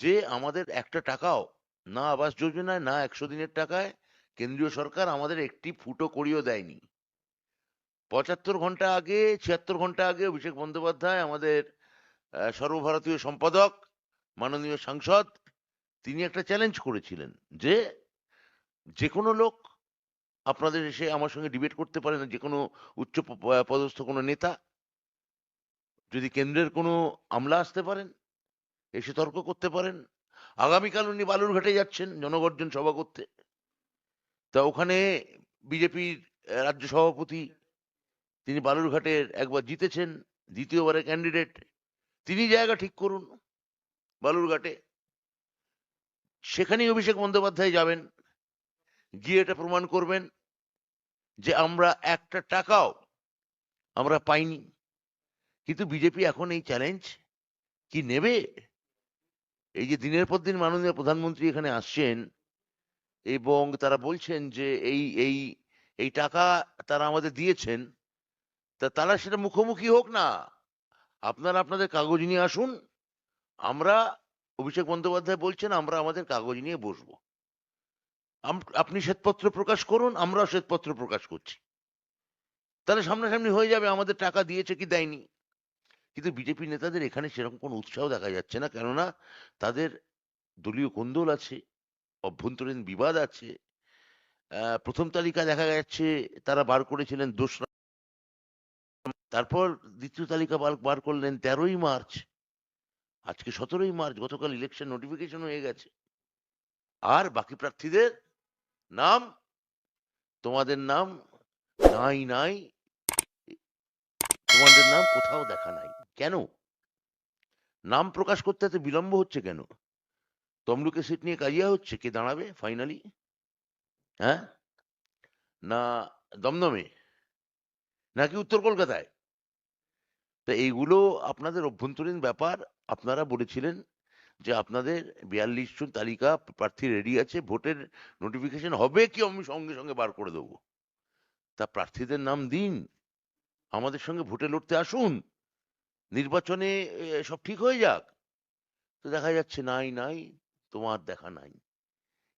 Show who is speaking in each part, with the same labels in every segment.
Speaker 1: যে আমাদের একটা টাকাও না আবাস যোজনায়, না একশো দিনের টাকায় কেন্দ্রীয় সরকার আমাদের একটি ফুটো করিও দেয়নি। পঁচাত্তর ঘণ্টা আগে, ছিয়াত্তর ঘণ্টা আগে অভিষেক বন্দ্যোপাধ্যায় আমাদের সর্বভারতীয় সম্পাদক, মাননীয় সাংসদ, তিনি একটা চ্যালেঞ্জ করেছিলেন যে যে কোনো লোক আপনাদের এসে আমার সঙ্গে ডিবেট করতে পারে না যে কোনো উচ্চ পদস্থ কোনো নেতা, যদি কেন্দ্রের কোনো আমলা আসতে পারেন এসে তর্ক করতে পারেন। আগামীকাল উনি বালুরঘাটে যাচ্ছেন জনগর্জন সভা করতে। তা ওখানে বিজেপির রাজ্য সভাপতি, তিনি বালুরঘাটের একবার জিতেছেন দ্বিতীয়বারের ক্যান্ডিডেট তিনি জায়গা ঠিক করুন বালুরঘাটে সেখানেই অভিষেক বন্দ্যোপাধ্যায় যাবেন, গিয়ে এটা প্রমাণ করবেন যে আমরা একটা টাকাও আমরা পাইনি। কিন্তু বিজেপি এখন এই চ্যালেঞ্জ কি নেবে? এই যে দিনের পর দিন মাননীয় প্রধানমন্ত্রী এখানে আসছেন এবং তারা বলছেন যে এই এই এই টাকা তারা আমাদের দিয়েছেন, তা তারা সেটা মুখোমুখি হোক না। আপনারা আপনাদের কাগজ নিয়ে আসুন, আমরা অভিষেক বন্দ্যোপাধ্যায় বলছেন আমরা আমাদের কাগজ নিয়ে বসবো। আপনি শ্বেতপত্র প্রকাশ করুন, আমরাও শ্বেতপত্র প্রকাশ করছি। তাহলে সামনাসামনি হয়ে যাবে, আমাদের টাকা দিয়েছে কি দেয়নি? কিন্তু বিজেপি নেতাদের এখানে সেরকম কোনো উৎসাহ দেখা যাচ্ছে না। কেননা তাদের দলীয় কোন্দল আছে, অভ্যন্তরীণ বিবাদ আছে। প্রথম তালিকা দেখা যাচ্ছে, তারা বার করেছিলেন দোসরা। তারপর দ্বিতীয় তালিকা বার করলেন তেরোই মার্চ। আজকে সতেরোই মার্চ, গতকাল ইলেকশন নোটিফিকেশন হয়ে গেছে। আর বাকি প্রার্থীদের নাম, তোমাদের নাম, নাই নাই, তোমাদের নাম কোথাও দেখা নাই। কেন? নাম প্রকাশ করতে এত বিলম্ব হচ্ছে কেন? তমলুকের সিট নিয়ে কাজিয়া হচ্ছে? কে দাঁড়াবে ফাইনালি হ্যাঁ? না দমদমে? নাকি উত্তর কলকাতায়? তা এইগুলো আপনাদের অভ্যন্তরীণ ব্যাপার। আপনারা বলেছিলেন যে আপনাদের বিয়াল্লিশ জন তালিকা প্রার্থী রেডি আছে, ভোটের নোটিফিকেশন হবে কি আমি সঙ্গে সঙ্গে বার করে দেবো? তা প্রার্থীদের নাম দিন। আমাদের সঙ্গে ভোটে লড়তে আসুন। নির্বাচনে সব ঠিক হয়ে যাক। তো দেখা যাচ্ছে নাই নাই, তোমার দেখা নাই।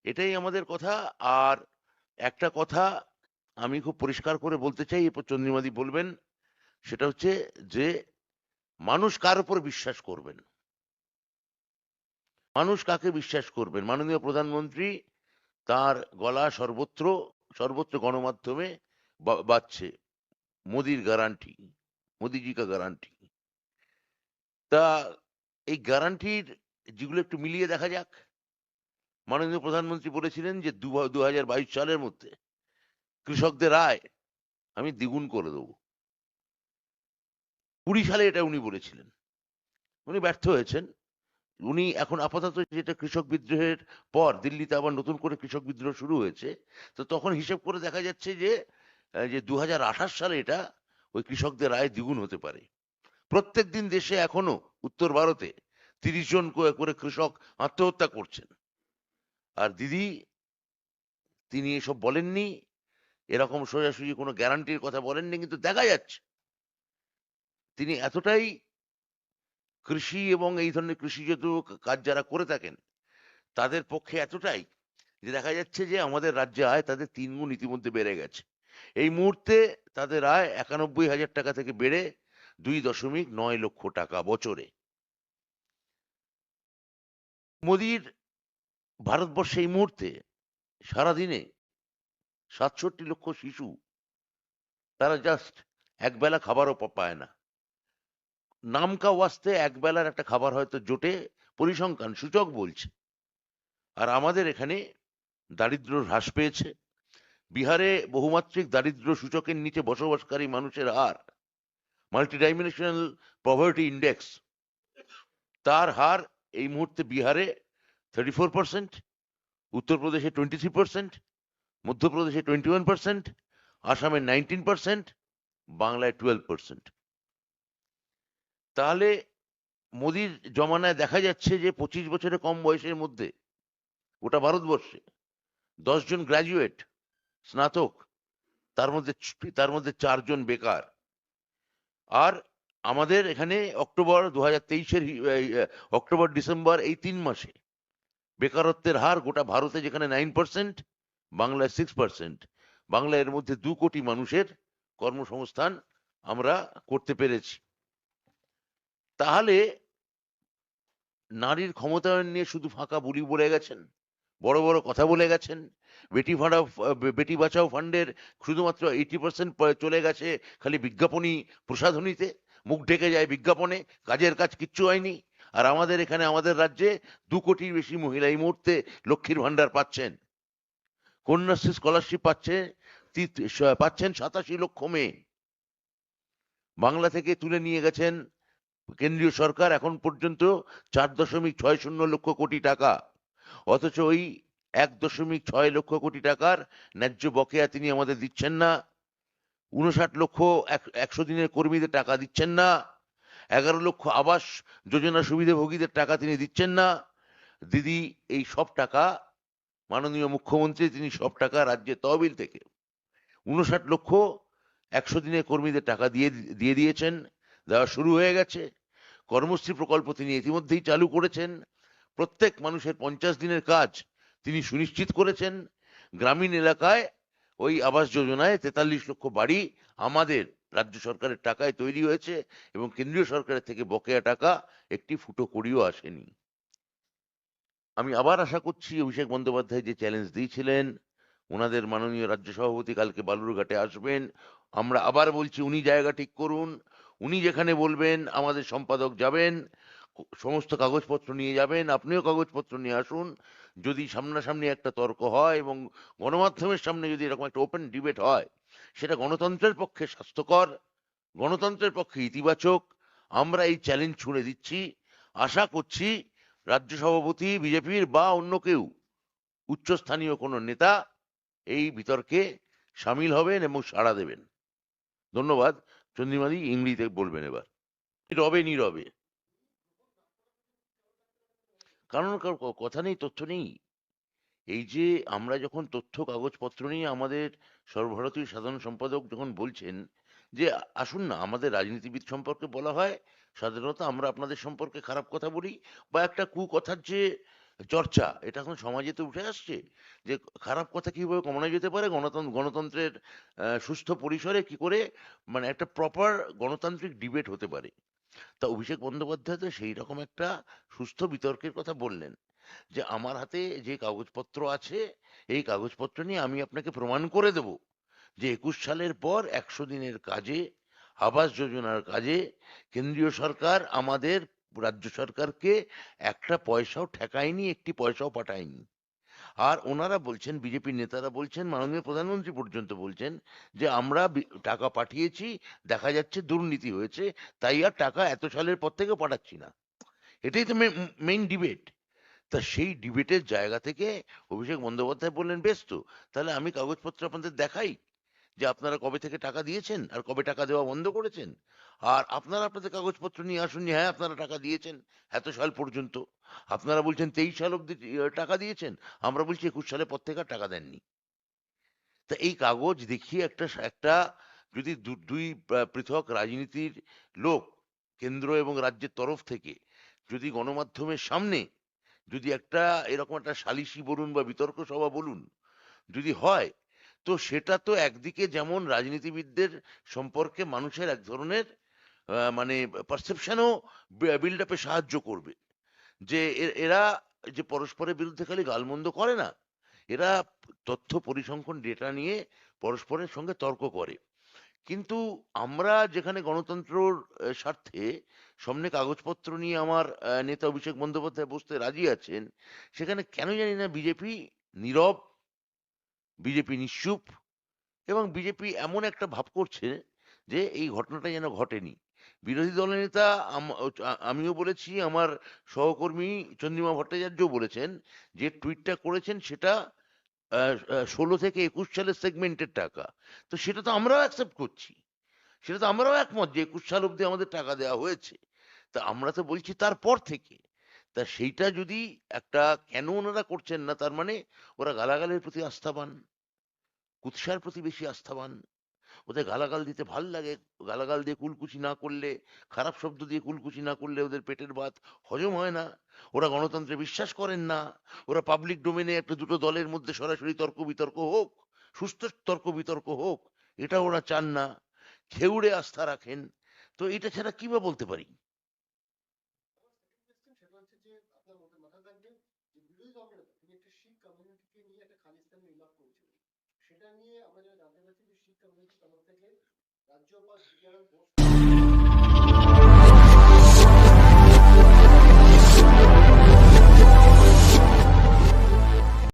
Speaker 1: এটাই আমাদের কথা। আর একটা কথা আমি খুব পরিষ্কার করে বলতে চাই এরপর চন্দ্রিমাদি বলবেন, সেটা হচ্ছে যে, মানুষ কার উপর বিশ্বাস করবেন? মানুষ কাকে বিশ্বাস করবেন? মাননীয় প্রধানমন্ত্রী তার গলা সর্বত্র সর্বত্র গণমাধ্যমে বাজছে। মোদির গ্যারান্টি মোদিজি কা গ্যারান্টি তা এই গ্যারান্টির যেগুলো একটু মিলিয়ে দেখা যাক। মাননীয় প্রধানমন্ত্রী বলেছিলেন যে দু হাজার বাইশ সালের মধ্যে কৃষকদের আয় আমি দ্বিগুণ করে দেবো। কুড়ি সালে এটা উনি বলেছিলেন। উনি ব্যর্থ হয়েছেন। উনি এখন আপাতত যেটা কৃষক বিদ্রোহের পর দিল্লিতে আবার নতুন করে কৃষক বিদ্রোহ শুরু হয়েছে, তো তখন হিসেব করে দেখা যাচ্ছে যে যে দু হাজার আঠাশ সালে এটা ওই কৃষকদের আয় দ্বিগুণ হতে পারে। প্রত্যেক দিন দেশে এখনও উত্তর ভারতে তিরিশ জন করে- কৃষক আত্মহত্যা করছেন। আর দিদি, তিনি এসব বলেননি, এরকম সোজাসুজি কোনো গ্যারান্টির কথা বলেননি, কিন্তু দেখা যাচ্ছে। তিনি এতটাই কৃষি এবং এই ধরনের কৃষিজাত কাজ যারা করে থাকেন, তাদের পক্ষে এতটাই যে দেখা যাচ্ছে যে আমাদের রাজ্যে আয় তাদের তিনগুণ ইতিমধ্যে বেড়ে গেছে। এই মুহূর্তে তাদের আয় একানব্বই হাজার টাকা থেকে বেড়ে দুই দশমিক নয় লক্ষ টাকা বছরে। মোদির ভারতবর্ষে এই মুহূর্তে সারাদিনে সাতষট্টি লক্ষ শিশু, তারা জাস্ট একবেলা খাবারও পায় না। নামকা ওয়াস্তে একবেলার একটা খাবার হয়তো জোটে পরিসংখ্যান, সূচক বলছে। আর আমাদের এখানে দারিদ্র হ্রাস পেয়েছে। বিহারে বহুমাত্রিক দারিদ্র সূচকের নিচে বসবাসকারী মানুষের হার মাল্টিডাইমেনশনাল পভার্টি ইন্ডেক্স তার হার এই মুহূর্তে বিহারে থার্টি ফোর পার্সেন্ট উত্তরপ্রদেশে টোয়েন্টি থ্রি পার্সেন্ট মধ্যপ্রদেশে টোয়েন্টি ওয়ান পার্সেন্ট আসামে নাইনটিন পার্সেন্ট বাংলায় টুয়েলভ পার্সেন্ট তাহলে মোদির জমানায় দেখা যাচ্ছে যে পঁচিশ বছরের কম বয়সের মধ্যে গোটা ভারতবর্ষে দশজন গ্র্যাজুয়েট স্নাতক, তার মধ্যে তার মধ্যে চারজন বেকার। আর আমাদের এখানে অক্টোবর দু হাজার তেইশের অক্টোবর, ডিসেম্বর এই তিন মাসে বেকারত্বের হার গোটা ভারতে যেখানে নাইন পার্সেন্ট, বাংলায় সিক্স পার্সেন্ট। বাংলা এর মধ্যে দু কোটি মানুষের কর্মসংস্থান আমরা করতে পেরেছি। তাহলে নারীর ক্ষমতায়ন নিয়ে শুধু ফাঁকা বুলি বলে গেছেন? বড় বড় কথা বলে গেছেন। বেটি ফাঁড়াও বেটি বাঁচাও ফান্ডের শুধুমাত্র এইটি পার্সেন্ট চলে গেছে খালি বিজ্ঞাপনী প্রসাধনীতে। মুখ ঢেকে যায় বিজ্ঞাপনে, কাজের কাজ কিচ্ছু হয়নি। আর আমাদের এখানে, আমাদের রাজ্যে দু কোটির বেশি মহিলা এই মুহূর্তে লক্ষ্মীর ভান্ডার পাচ্ছেন। কন্যাশ্রী স্কলারশিপ পাচ্ছে পাচ্ছেন সাতাশি লক্ষ মেয়ে। বাংলা থেকে তুলে নিয়ে গেছেন কেন্দ্রীয় সরকার এখন পর্যন্ত চার দশমিক ছয় শূন্য লক্ষ কোটি টাকা। অথচ ওই এক দশমিক ছয় লক্ষ কোটি টাকার ন্যায্য বকেয়া তিনি আমাদের দিচ্ছেন না। উনষাট লক্ষ একশো দিনের কর্মীদের টাকা দিচ্ছেন না। এগারো লক্ষ আবাস যোজনা সুবিধাভোগীদের টাকা তিনি দিচ্ছেন না। দিদি, এই সব টাকা, মাননীয় মুখ্যমন্ত্রী, তিনি সব টাকা রাজ্যের তহবিল থেকে উনষাট লক্ষ একশো দিনের কর্মীদের টাকা দিয়ে দিয়ে দিয়েছেন। দেওয়া শুরু হয়ে গেছে। কর্মশ্রী প্রকল্প তিনি ইতিমধ্যেই চালু করেছেন। প্রত্যেক মানুষের পঞ্চাশ দিনের কাজ তিনি সুনিশ্চিত করেছেন। গ্রামীণ এলাকায় ওই আবাস যোজনায় তেতাল্লিশ লক্ষ বাড়ি আমাদের রাজ্য সরকারের টাকায় তৈরি হয়েছে এবং কেন্দ্রীয় সরকারের থেকে বকেয়া টাকা, একটি ফুটো করিও আসেনি। আমি আবার আশা করছি অভিষেক বন্দ্যোপাধ্যায় যে চ্যালেঞ্জ দিয়েছিলেন, ওনাদের মাননীয় রাজ্য সভাপতি কালকে বালুরঘাটে আসবেন। আমরা আবার বলছি উনি জায়গা ঠিক করুন, উনি যেখানে বলবেন আমাদের সম্পাদক যাবেন সমস্ত কাগজপত্র নিয়ে যাবেন, আপনিও কাগজপত্র নিয়ে আসুন। যদি সামনাসামনি একটা তর্ক হয় এবং গণমাধ্যমের সামনে যদি এরকম একটা ওপেন ডিবেট হয়, সেটা গণতন্ত্রের পক্ষে স্বাস্থ্যকর, গণতন্ত্রের পক্ষে ইতিবাচক, আমরা এই চ্যালেঞ্জ ছুড়ে দিচ্ছি। আশা করছি রাজ্য সভাপতি, বিজেপির বা অন্য কেউ, উচ্চস্থানীয় কোনো নেতা এই বিতর্কে সামিল হবেন এবং সাড়া দেবেন। ধন্যবাদ। চন্দ্রিমাদি ইংরেজিতে বলবেন এবার। রবে নীরবে। কারণ কারও কথা নেই, তথ্য নেই। এই যে আমরা যখন তথ্য, কাগজপত্র নিয়ে আমাদের সর্বভারতীয় সাধারণ সম্পাদক যখন বলছেন যে, আসুন না, আমাদের রাজনীতিবিদ সম্পর্কে বলা হয়, সাধারণত আমরা আপনাদের সম্পর্কে খারাপ কথা বলি বা একটা কুকথার যে চর্চা, এটা এখন সমাজে তো উঠে আসছে যে, খারাপ কথা কীভাবে কমানো যেতে পারে গণতন্ত্র গণতন্ত্রের সুস্থ পরিসরে কি করে মানে একটা প্রপার গণতান্ত্রিক ডিবেট হতে পারে। তা অভিষেক বন্দ্যোপাধ্যায় তো সেই রকম একটা সুস্থ বিতর্কের কথা বললেন যে, আমার হাতে যে কাগজপত্র আছে, এই কাগজপত্র নিয়ে আমি আপনাকে প্রমাণ করে দেব যে, একুশ সালের পর একশো দিনের কাজে, আবাস যোজনার কাজে কেন্দ্রীয় সরকার আমাদের রাজ্য সরকারকে একটা পয়সাও ঠেকায়নি, একটি পয়সাও পাঠায়নি। আর ওনারা বলছেন বিজেপির নেতারা বলছেন, মাননীয় প্রধানমন্ত্রী পর্যন্ত বলছেন যে, আমরা টাকা পাঠিয়েছি, দেখা যাচ্ছে দুর্নীতি হয়েছে, তাই আর টাকা এত সালের পর থেকে পাঠাচ্ছি না। এটাই তো মেইন ডিবেট। তা সেই ডিবেটের জায়গা থেকে অভিষেক বন্দ্যোপাধ্যায় বললেন, বেশ তো, তাহলে আমি কাগজপত্র আপনাদের দেখাই। যে আপনারা কবে থেকে টাকা দিয়েছেন আর কবে টাকা দেওয়া বন্ধ করেছেন? আর আপনারা আপনাদের কাগজপত্র নিয়ে আসুন হ্যাঁ আপনারা টাকা দিয়েছেন এত সাল পর্যন্ত। আপনারা বলছেন তেইশ সাল অব্দি টাকা দিয়েছেন। আমরা বলছি একুশ সালের পর থেকে আর টাকা দেননি। তা এই কাগজ দেখিয়ে একটা একটা যদি দুই পৃথক রাজনীতির লোক কেন্দ্র এবং রাজ্যের তরফ থেকে যদি গণমাধ্যমের সামনে যদি একটা এরকম একটা সালিসি বলুন বা বিতর্ক সভা বলুন যদি হয় তো সেটা তো একদিকে যেমন রাজনীতিবিদদের সম্পর্কে মানুষের এক ধরনের মানে পারসেপশনও বিল্ড আপে সাহায্য করবে। যে এরা যে পরস্পরের বিরুদ্ধে খালি গালমন্দ করে না, এরা তথ্য পরিসংখ্যান ডেটা নিয়ে পরস্পরের সঙ্গে তর্ক করে। কিন্তু আমরা যেখানে গণতন্ত্রর স্বার্থে সামনে কাগজপত্র নিয়ে আমার নেতা অভিষেক বন্দ্যোপাধ্যায় বসতে রাজি আছেন, সেখানে কেন জানি না বিজেপি নীরব বিজেপি নিশ্চুপ এবং বিজেপি এমন একটা ভাব করছে যে এই ঘটনাটা যেন ঘটেনি। বিরোধী দলের নেতা আমিও বলেছি, আমার সহকর্মী চন্দ্রিমা ভট্টাচার্যও বলেছেন যে টুইটটা করেছেন সেটা ষোলো থেকে একুশ সালের সেগমেন্টের টাকা। তো সেটা তো আমরাও অ্যাকসেপ্ট করছি। সেটা তো আমরাও একমত যে একুশ সাল অব্দি আমাদের টাকা দেওয়া হয়েছে। তা আমরা তো বলছি তারপর থেকে। তা সেইটা যদি একটা কেন ওনারা করছেন না, তার মানে ওরা গালাগালের প্রতি আস্থাবান, কুৎসার প্রতি বেশি আস্থাবান, ওদের গালাগাল দিতে ভালো লাগে, গালাগাল দিয়ে কুলকুচি না করলে, খারাপ শব্দ দিয়ে কুলকুচি না করলে ওদের পেটের ভাত হজম হয় না, ওরা গণতন্ত্রে বিশ্বাস করেন না, ওরা পাবলিক ডোমেনে একটা দুটো দলের মধ্যে সরাসরি তর্ক বিতর্ক হোক, সুস্থ তর্ক বিতর্ক হোক, এটা ওরা চান না, খেউড়ে আস্থা রাখেন, তো এটা ছাড়া কি বা বলতে পারি?
Speaker 2: হচ্ছে যে, আপনার মধ্যে মাথায় থাকবে যে বিরোধী দলটা তিনি একটা শিখ কমিউনিটিকে নিয়ে একটা খালিস্তান মিলাপ করেছিল সেটা নিয়ে আমরা যারা জানতে পারছি যে শিখ কমিউনিটি তরফ থেকে রাজ্যপাল